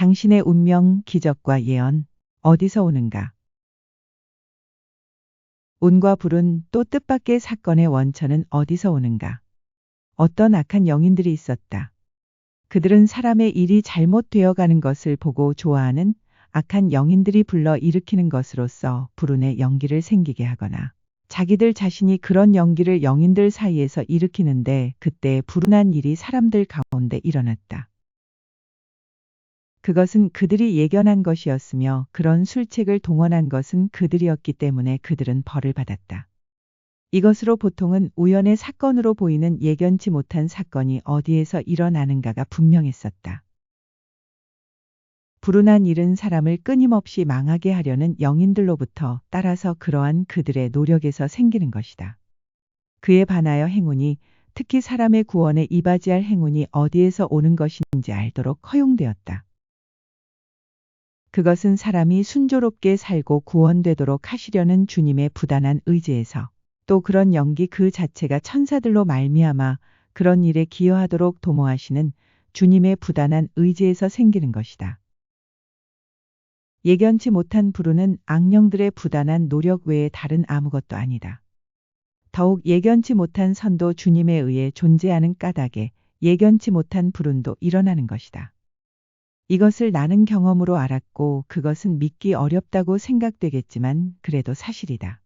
당신의 운명, 기적과 예언, 어디서 오는가? 운과 불운 또 뜻밖의 사건의 원천은 어디서 오는가? 어떤 악한 영인들이 있었다. 그들은 사람의 일이 잘못되어 가는 것을 보고 좋아하는 악한 영인들이 불러 일으키는 것으로써 불운의 연기를 생기게 하거나 자기들 자신이 그런 연기를 영인들 사이에서 일으키는데 그때 불운한 일이 사람들 가운데 일어났다. 그것은 그들이 예견한 것이었으며 그런 술책을 동원한 것은 그들이었기 때문에 그들은 벌을 받았다. 이것으로 보통은 우연의 사건으로 보이는 예견치 못한 사건이 어디에서 일어나는가가 분명했었다. 불운한 일은 사람을 끊임없이 망하게 하려는 영인들로부터 따라서 그러한 그들의 노력에서 생기는 것이다. 그에 반하여 행운이 특히 사람의 구원에 이바지할 행운이 어디에서 오는 것인지 알도록 허용되었다. 그것은 사람이 순조롭게 살고 구원되도록 하시려는 주님의 부단한 의지에서 또 그런 연기 그 자체가 천사들로 말미암아 그런 일에 기여하도록 도모하시는 주님의 부단한 의지에서 생기는 것이다. 예견치 못한 불운은 악령들의 부단한 노력 외에 다른 아무것도 아니다. 더욱 예견치 못한 선도 주님에 의해 존재하는 까닭에 예견치 못한 불운도 일어나는 것이다. 이것을 나는 경험으로 알았고 그것은 믿기 어렵다고 생각되겠지만 그래도 사실이다.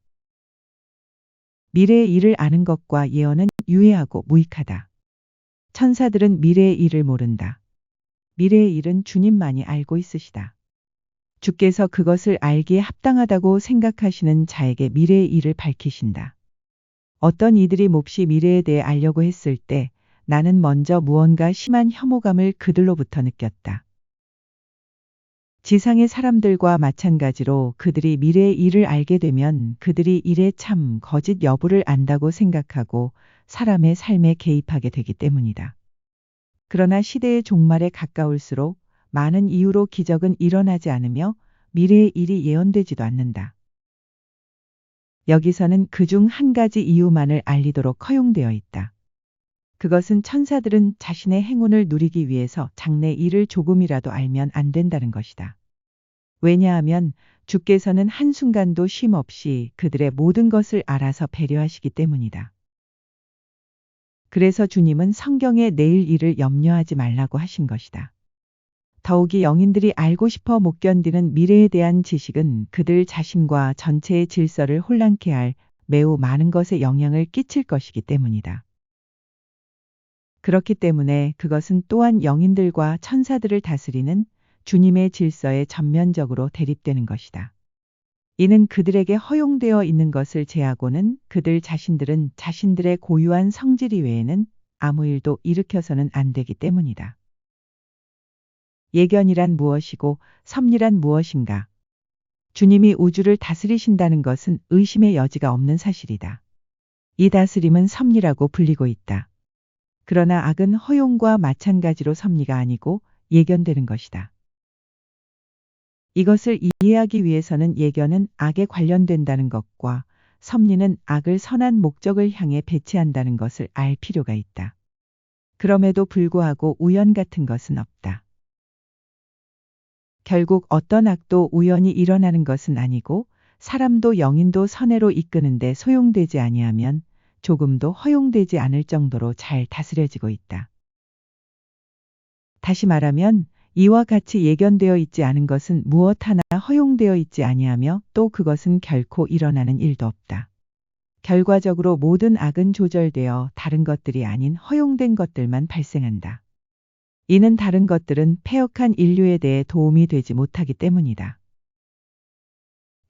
미래의 일을 아는 것과 예언은 유해하고 무익하다. 천사들은 미래의 일을 모른다. 미래의 일은 주님만이 알고 있으시다. 주께서 그것을 알기에 합당하다고 생각하시는 자에게 미래의 일을 밝히신다. 어떤 이들이 몹시 미래에 대해 알려고 했을 때 나는 먼저 무언가 심한 혐오감을 그들로부터 느꼈다. 지상의 사람들과 마찬가지로 그들이 미래의 일을 알게 되면 그들이 일의 참 거짓 여부를 안다고 생각하고 사람의 삶에 개입하게 되기 때문이다. 그러나 시대의 종말에 가까울수록 많은 이유로 기적은 일어나지 않으며 미래의 일이 예언되지도 않는다. 여기서는 그 중 한 가지 이유만을 알리도록 허용되어 있다. 그것은 천사들은 자신의 행운을 누리기 위해서 장래 일을 조금이라도 알면 안 된다는 것이다. 왜냐하면 주께서는 한순간도 쉼 없이 그들의 모든 것을 알아서 배려하시기 때문이다. 그래서 주님은 성경에 내일 일을 염려하지 말라고 하신 것이다. 더욱이 영인들이 알고 싶어 못 견디는 미래에 대한 지식은 그들 자신과 전체의 질서를 혼란케 할 매우 많은 것에 영향을 끼칠 것이기 때문이다. 그렇기 때문에 그것은 또한 영인들과 천사들을 다스리는 주님의 질서에 전면적으로 대립되는 것이다. 이는 그들에게 허용되어 있는 것을 제하고는 그들 자신들은 자신들의 고유한 성질 이외에는 아무 일도 일으켜서는 안 되기 때문이다. 예견이란 무엇이고 섭리란 무엇인가? 주님이 우주를 다스리신다는 것은 의심의 여지가 없는 사실이다. 이 다스림은 섭리라고 불리고 있다. 그러나 악은 허용과 마찬가지로 섭리가 아니고 예견되는 것이다. 이것을 이해하기 위해서는 예견은 악에 관련된다는 것과 섭리는 악을 선한 목적을 향해 배치한다는 것을 알 필요가 있다. 그럼에도 불구하고 우연 같은 것은 없다. 결국 어떤 악도 우연히 일어나는 것은 아니고 사람도 영인도 선해로 이끄는데 소용되지 아니하면 조금도 허용되지 않을 정도로 잘 다스려지고 있다. 다시 말하면 이와 같이 예견되어 있지 않은 것은 무엇 하나 허용되어 있지 아니하며 또 그것은 결코 일어나는 일도 없다. 결과적으로 모든 악은 조절되어 다른 것들이 아닌 허용된 것들만 발생한다. 이는 다른 것들은 폐역한 인류에 대해 도움이 되지 못하기 때문이다.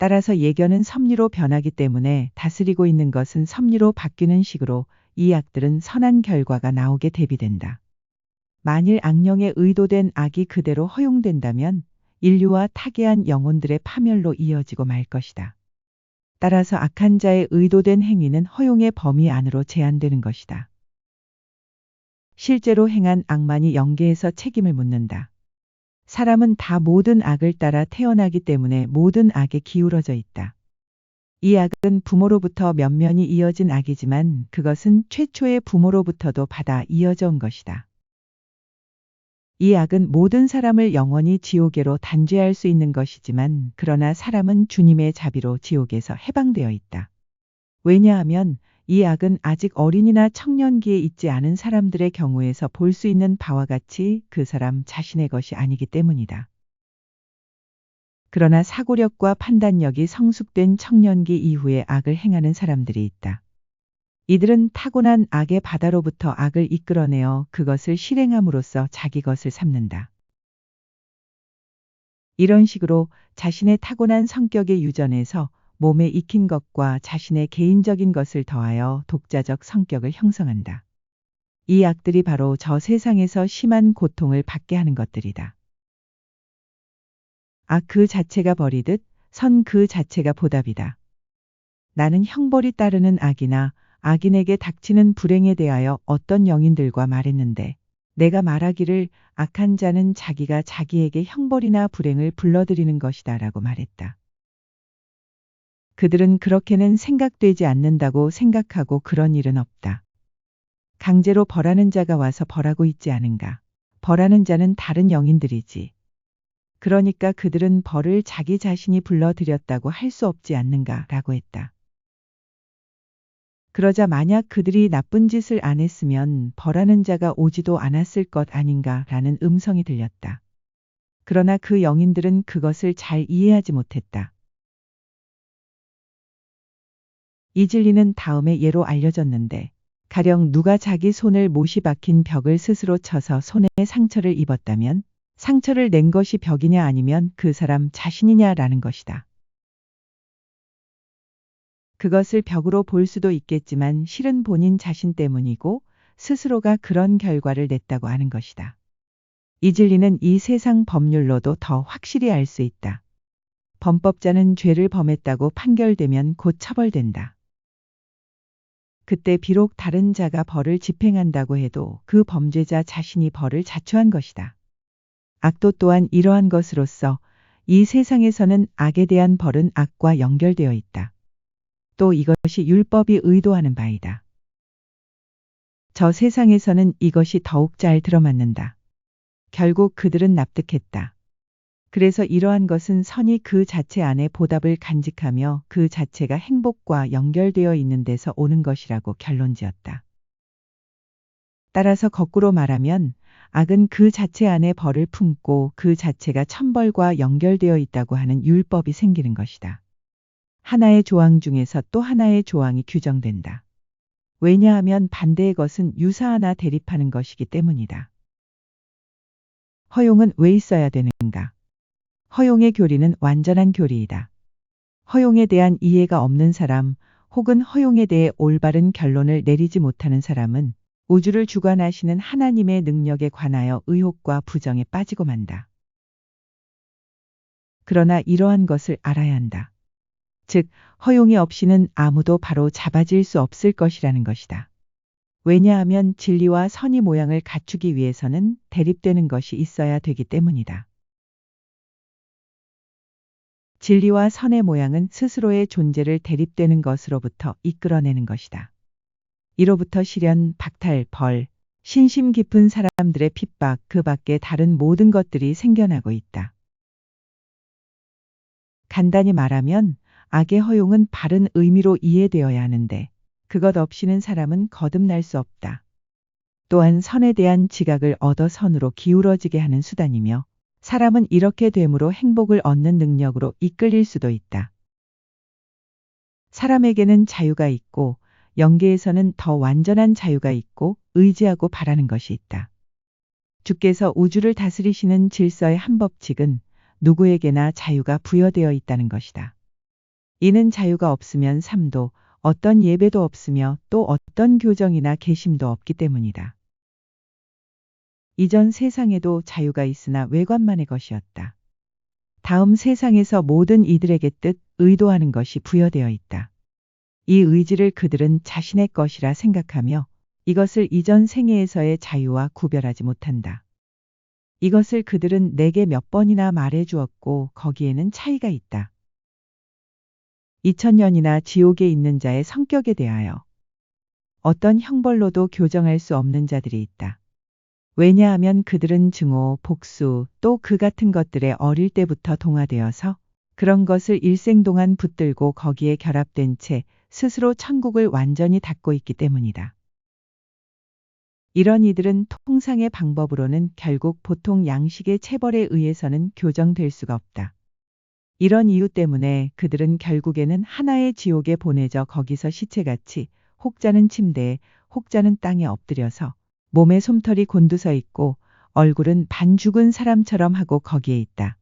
따라서 예견은 섭리로 변하기 때문에 다스리고 있는 것은 섭리로 바뀌는 식으로 이 악들은 선한 결과가 나오게 대비된다. 만일 악령에 의도된 악이 그대로 허용된다면 인류와 타계한 영혼들의 파멸로 이어지고 말 것이다. 따라서 악한 자의 의도된 행위는 허용의 범위 안으로 제한되는 것이다. 실제로 행한 악만이 영계에서 책임을 묻는다. 사람은 다 모든 악을 따라 태어나기 때문에 모든 악에 기울어져 있다. 이 악은 부모로부터 면면이 이어진 악이지만 그것은 최초의 부모로부터도 받아 이어져 온 것이다. 이 악은 모든 사람을 영원히 지옥에로 단죄할 수 있는 것이지만 그러나 사람은 주님의 자비로 지옥에서 해방되어 있다. 왜냐하면 이 악은 아직 어린이나 청년기에 있지 않은 사람들의 경우에서 볼 수 있는 바와 같이 그 사람 자신의 것이 아니기 때문이다. 그러나 사고력과 판단력이 성숙된 청년기 이후에 악을 행하는 사람들이 있다. 이들은 타고난 악의 바다로부터 악을 이끌어내어 그것을 실행함으로써 자기 것을 삼는다. 이런 식으로 자신의 타고난 성격의 유전에서 몸에 익힌 것과 자신의 개인적인 것을 더하여 독자적 성격을 형성한다. 이 악들이 바로 저 세상에서 심한 고통을 받게 하는 것들이다. 악 그 자체가 버리듯 선 그 자체가 보답이다. 나는 형벌이 따르는 악이나 악인에게 닥치는 불행에 대하여 어떤 영인들과 말했는데 내가 말하기를 악한 자는 자기가 자기에게 형벌이나 불행을 불러들이는 것이다 라고 말했다. 그들은 그렇게는 생각되지 않는다고 생각하고 그런 일은 없다. 강제로 벌하는 자가 와서 벌하고 있지 않은가. 벌하는 자는 다른 영인들이지. 그러니까 그들은 벌을 자기 자신이 불러들였다고 할 수 없지 않는가 라고 했다. 그러자 만약 그들이 나쁜 짓을 안 했으면 벌하는 자가 오지도 않았을 것 아닌가 라는 음성이 들렸다. 그러나 그 영인들은 그것을 잘 이해하지 못했다. 이 진리는 다음에 예로 알려졌는데, 가령 누가 자기 손을 못이 박힌 벽을 스스로 쳐서 손에 상처를 입었다면, 상처를 낸 것이 벽이냐 아니면 그 사람 자신이냐라는 것이다. 그것을 벽으로 볼 수도 있겠지만 실은 본인 자신 때문이고 스스로가 그런 결과를 냈다고 하는 것이다. 이 진리는 이 세상 법률로도 더 확실히 알 수 있다. 범법자는 죄를 범했다고 판결되면 곧 처벌된다. 그때 비록 다른 자가 벌을 집행한다고 해도 그 범죄자 자신이 벌을 자초한 것이다. 악도 또한 이러한 것으로서 이 세상에서는 악에 대한 벌은 악과 연결되어 있다. 또 이것이 율법이 의도하는 바이다. 저 세상에서는 이것이 더욱 잘 들어맞는다. 결국 그들은 납득했다. 그래서 이러한 것은 선이 그 자체 안에 보답을 간직하며 그 자체가 행복과 연결되어 있는 데서 오는 것이라고 결론지었다. 따라서 거꾸로 말하면 악은 그 자체 안에 벌을 품고 그 자체가 천벌과 연결되어 있다고 하는 율법이 생기는 것이다. 하나의 조항 중에서 또 하나의 조항이 규정된다. 왜냐하면 반대의 것은 유사하나 대립하는 것이기 때문이다. 허용은 왜 있어야 되는가? 허용의 교리는 완전한 교리이다. 허용에 대한 이해가 없는 사람 혹은 허용에 대해 올바른 결론을 내리지 못하는 사람은 우주를 주관하시는 하나님의 능력에 관하여 의혹과 부정에 빠지고 만다. 그러나 이러한 것을 알아야 한다. 즉, 허용이 없이는 아무도 바로 잡아질 수 없을 것이라는 것이다. 왜냐하면 진리와 선의 모양을 갖추기 위해서는 대립되는 것이 있어야 되기 때문이다. 진리와 선의 모양은 스스로의 존재를 대립되는 것으로부터 이끌어내는 것이다. 이로부터 실현, 박탈, 벌, 신심 깊은 사람들의 핍박 그 밖에 다른 모든 것들이 생겨나고 있다. 간단히 말하면 악의 허용은 바른 의미로 이해되어야 하는데 그것 없이는 사람은 거듭날 수 없다. 또한 선에 대한 지각을 얻어 선으로 기울어지게 하는 수단이며 사람은 이렇게 됨으로 행복을 얻는 능력으로 이끌릴 수도 있다. 사람에게는 자유가 있고 영계에서는 더 완전한 자유가 있고 의지하고 바라는 것이 있다. 주께서 우주를 다스리시는 질서의 한 법칙은 누구에게나 자유가 부여되어 있다는 것이다. 이는 자유가 없으면 삶도 어떤 예배도 없으며 또 어떤 교정이나 계심도 없기 때문이다. 이전 세상에도 자유가 있으나 외관만의 것이었다. 다음 세상에서 모든 이들에게 뜻, 의도하는 것이 부여되어 있다. 이 의지를 그들은 자신의 것이라 생각하며 이것을 이전 생애에서의 자유와 구별하지 못한다. 이것을 그들은 내게 몇 번이나 말해 주었고 거기에는 차이가 있다. 2000년이나 지옥에 있는 자의 성격에 대하여 어떤 형벌로도 교정할 수 없는 자들이 있다. 왜냐하면 그들은 증오, 복수, 또 그 같은 것들에 어릴 때부터 동화되어서 그런 것을 일생 동안 붙들고 거기에 결합된 채 스스로 천국을 완전히 닫고 있기 때문이다. 이런 이들은 통상의 방법으로는 결국 보통 양식의 체벌에 의해서는 교정될 수가 없다. 이런 이유 때문에 그들은 결국에는 하나의 지옥에 보내져 거기서 시체같이 혹자는 침대에 혹자는 땅에 엎드려서 몸에 솜털이 곤두서 있고 얼굴은 반 죽은 사람처럼 하고 거기에 있다.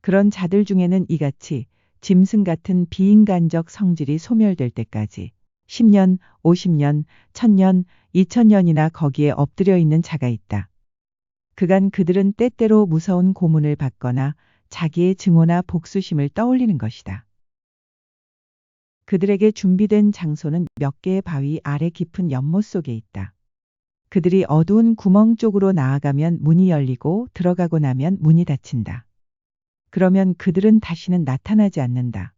그런 자들 중에는 이같이 짐승 같은 비인간적 성질이 소멸될 때까지 10년, 50년, 1000년, 2000년이나 거기에 엎드려 있는 자가 있다. 그간 그들은 때때로 무서운 고문을 받거나 자기의 증오나 복수심을 떠올리는 것이다. 그들에게 준비된 장소는 몇 개의 바위 아래 깊은 연못 속에 있다. 그들이 어두운 구멍 쪽으로 나아가면 문이 열리고 들어가고 나면 문이 닫힌다. 그러면 그들은 다시는 나타나지 않는다.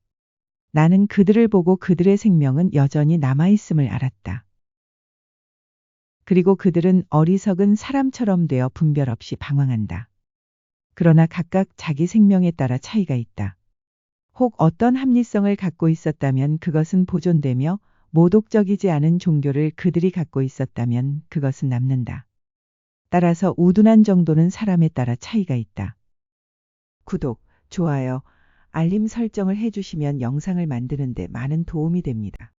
나는 그들을 보고 그들의 생명은 여전히 남아있음을 알았다. 그리고 그들은 어리석은 사람처럼 되어 분별 없이 방황한다. 그러나 각각 자기 생명에 따라 차이가 있다. 혹 어떤 합리성을 갖고 있었다면 그것은 보존되며 모독적이지 않은 종교를 그들이 갖고 있었다면 그것은 남는다. 따라서 우둔한 정도는 사람에 따라 차이가 있다. 구독, 좋아요, 알림 설정을 해주시면 영상을 만드는데 많은 도움이 됩니다.